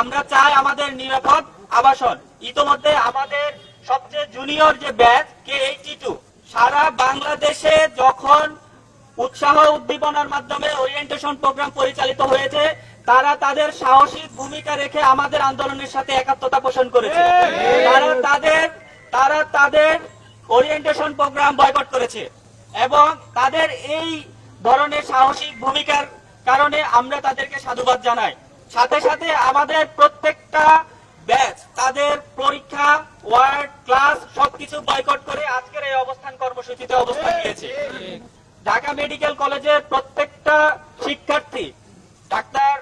আমরা চাই আমাদের নিরাপদ আবাসন। ইতোমধ্যে আমাদের সবচেয়ে জুনিয়র যে ব্যাচ কে এইটি টু সারা বাংলাদেশে যখন উৎসাহ উদ্দীপনার মাধ্যমে ওরিয়েন্টেশন প্রোগ্রাম পরিচালিত হয়েছে তারা তাদের সাহসিক ভূমিকা রেখে আমাদের আন্দোলনের সাথে একাত্মতা পোষণ করেছে। তারা তাদের তারা তাদের ওরিয়েন্টেশন প্রোগ্রাম বয়কট করেছে। এবং তাদের এই ধরনের সাহসিক ভূমিকার কারণে আমরা তাদেরকে সাধুবাদ জানাই। সাথে সাথে আমাদের প্রত্যেকটা ব্যাচ, তাদের পরীক্ষা, ওয়ার্ড, ক্লাস সবকিছু বয়কট করে আজকের এই অবস্থান কর্মসূচিতে অবস্থান নিয়েছে। ঢাকা মেডিকেল কলেজের প্রত্যেকটা শিক্ষার্থী, ডাক্তার,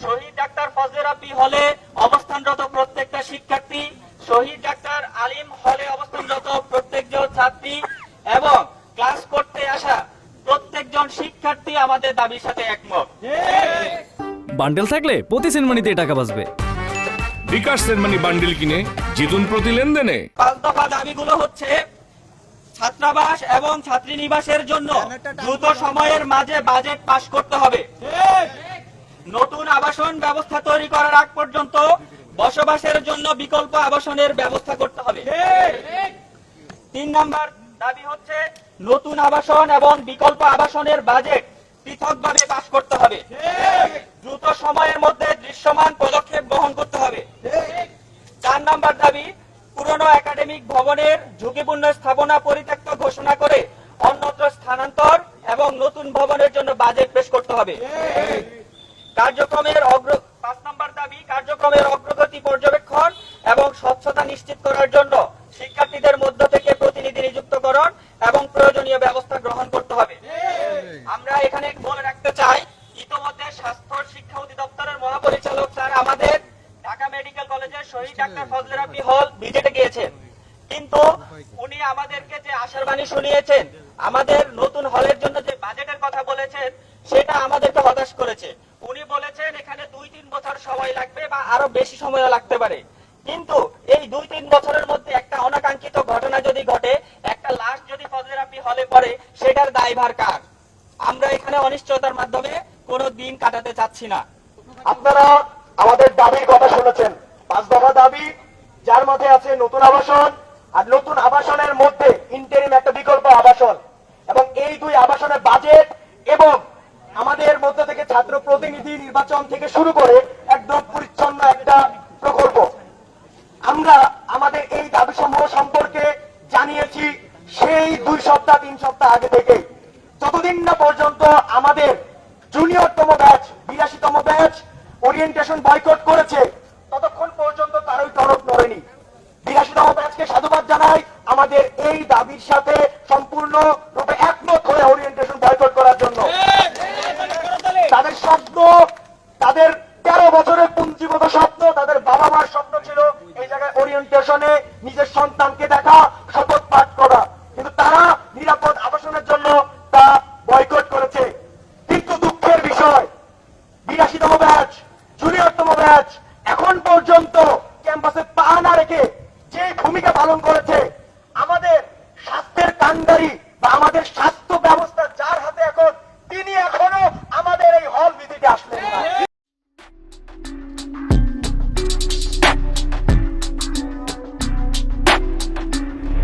শহীদ ডাক্তার ফজলে রাব্বি হলে অবস্থানরত প্রত্যেকটা শিক্ষার্থী, শহীদ ডাক্তার আলিম হলে অবস্থানরত প্রত্যেকজন ছাত্রী এবং ক্লাস করতে আসা প্রত্যেকজন শিক্ষার্থী আমাদের দাবির সাথে একমত। বান্ডেল থাকলে প্রতি সেনমানিতে টাকা বাঁচবে। বিকাশ সেনমানি বান্ডিল কিনে জিতুন প্রতি লেনদেনে। পাঁচ দফা দাবিগুলো হচ্ছে ছাত্রাবাস এবং ছাত্রী নিবাসের জন্য দ্রুত সময়ের মাঝে বাজেট পাশ করতে হবে। নতুন আবাসন ব্যবস্থা তৈরি করার আগ পর্যন্ত বসবাসের জন্য বিকল্প আবাসনের ব্যবস্থা করতে হবে। তিন নাম্বার দাবি হচ্ছে নতুন আবাসন এবং বিকল্প আবাসনের বাজেট পৃথকভাবে পাশ করতে হবে। দ্রুত সময়ের মধ্যে দৃশ্যমান পদক্ষেপ গ্রহণ করতে হবে। চার নম্বর দাবি, পুরনো একাডেমিক ভবনের ঝুঁকিপূর্ণ স্থাপনা পরিত্যক্ত ঘোষণা করে অন্যত্র স্থানান্তর এবং নতুন ভবনের জন্য বাজেট পেশ করতে হবে। কার্যক্রমের অগ্র পাঁচ নম্বর দাবি, কার্যক্রমের অগ্রগতি পর্যবেক্ষণ এবং স্বচ্ছতা নিশ্চিত করার জন্য শিক্ষার্থীদের মধ্য থেকে প্রতিনিধি নিযুক্তকরণ এবং প্রয়োজনীয় ব্যবস্থা গ্রহণ করতে হবে। আমরা এখানে বলে রাখতে চাই ইতোমধ্যে স্বাস্থ্য শিক্ষা অধিদপ্তরের মহাপরিচালক স্যার আমাদের ঢাকা মেডিকেল কলেজের শহীদ ডাক্তার ফজলে রাব্বি হল ভিজিটে গিয়েছেন। কিন্তু উনি আমাদেরকে যে আশার বাণী শুনিয়েছেন আমাদের নতুন হলের জন্য যে বাজেটের কথা বলেছেন সেটা আমাদেরকে হতাশ করেছে। উনি বলেছেন এখানে দুই তিন বছর সময় লাগবে বা আরও বেশি সময়ও লাগতে পারে। কিন্তু এই দুই তিন বছরের মধ্যে একটা অনাকাঙ্ক্ষিত ঘটনা যদি ঘটে একটা লাশ যদি ফজলে রাব্বি হলে পড়ে সেটার দায়ভার কার? আমরা এখানে অনিশ্চয়তার মাধ্যমে কোনো দিন কাটাতে চাচ্ছি না। আপনারা আমাদের দাবির কথা শুনেছেন। পাঁচ দফা দাবি, যার মধ্যে আছে নতুন আবাসন আর নতুন আবাসনের মধ্যে ইন্টারিম একটা বিকল্প আবাসন। এবং এই দুই আবাসনের বাজেট এবং আমাদের মধ্যে থেকে ছাত্র প্রতিনিধি নির্বাচন থেকে শুরু করে একদম পরিচ্ছন্ন একটা প্রকল্প। আমরা আমাদের এই দাবি সমূহ সম্পর্কে জানিয়েছি সেই দুই সপ্তাহ, তিন সপ্তাহ আগে থেকে যতদিন না পর্যন্ত আমাদের জুনিয়রতম ব্যাচ বিরাশিতম ব্যাচ ওরিয়েন্টেশন বয়কট করেছে। ততক্ষণ পর্যন্ত তারই টনক নড়েনি। বিরাশিতম ব্যাচকে সাধুবাদ জানাই, আমাদের এই দাবির সাথে সম্পূর্ণ রূপে একমত হয়ে ওরিয়েন্টেশন বয়কট করার জন্য। তাদের স্বপ্ন, তাদের তেরো বছরের পুঞ্জীভূত স্বপ্ন, তাদের বাবা মার স্বপ্ন ছিল এই জায়গায় ওরিয়েন্টেশনে নিজের সন্তানকে দেখা শপথ পাঠ করা কিন্তু তারা নিরাপদ আবাসনের জন্য তা বয়কট করেছে কিন্তু দুঃখের বিষয় বিরাশিতম ব্যাচ জুনিয়রতম ব্যাচ এখন পর্যন্ত ক্যাম্পাসে পা না রেখে যে ভূমিকা পালন করে